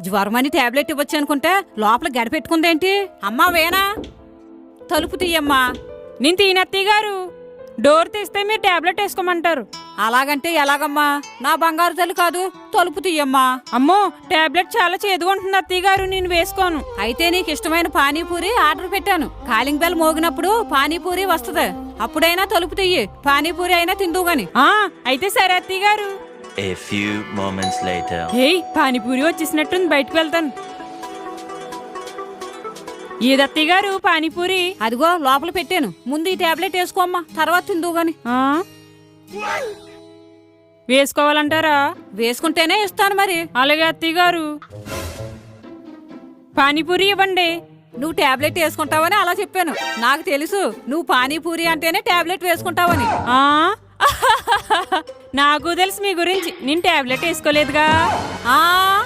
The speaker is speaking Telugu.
జ్వరమని టాబ్లెట్ ఇవ్వచ్చు అనుకుంటే లోపల గడిపెట్టుకుందేంటి అమ్మా వేనా తలుపు తీయమ్మా. నేను తీనత్తయ్య గారు. డోర్ తీస్తే మీరు టాబ్లెట్ వేసుకోమంటారు. అలాగంటే ఎలాగమ్మా? నా బంగారు తల్లి కాదు తలుపు తీయమ్మా. అమ్మో టాబ్లెట్ చాలా చేదుగా ఉంటుంది అత్తయ్య గారు నేను వేసుకోను. అయితే నీకు ఇష్టమైన పానీపూరి ఆర్డర్ పెట్టాను. కాలింగ్ బెల్ మోగినప్పుడు పానీపూరి వస్తుంది. అప్పుడైనా తలుపు తీయి. పానీపూరి అయినా తిందువు గాని. ఆ అయితే సరే అత్తయ్య గారు. A few moments later. ఏయ్ పానీపూరి వచ్చేసినట్టుంది బయటకు వెళ్తాను. ఏది అత్తయ్య గారు పానీపూరి? అదిగో లోపల పెట్టాను. ముందు ఈ టాబ్లెట్ వేసుకోమ్మా తర్వాత తిందు గాని. ఆ? వేసుకోవాలంటారా? వేసుకుంటేనే ఇస్తాను మరి. అలాగే అత్తయ్య గారు. పానీపూరి ఇవ్వండి. నువ్వు టాబ్లెట్ వేసుకుంటావని అలా చెప్పాను. నాకు తెలుసు నువ్వు పానీపూరి అంటేనే టాబ్లెట్ వేసుకుంటావని. ఆ? నాకు తెలుసు మీ గురించి. నేను టాబ్లెట్ వేసుకోలేదుగా. ఆ?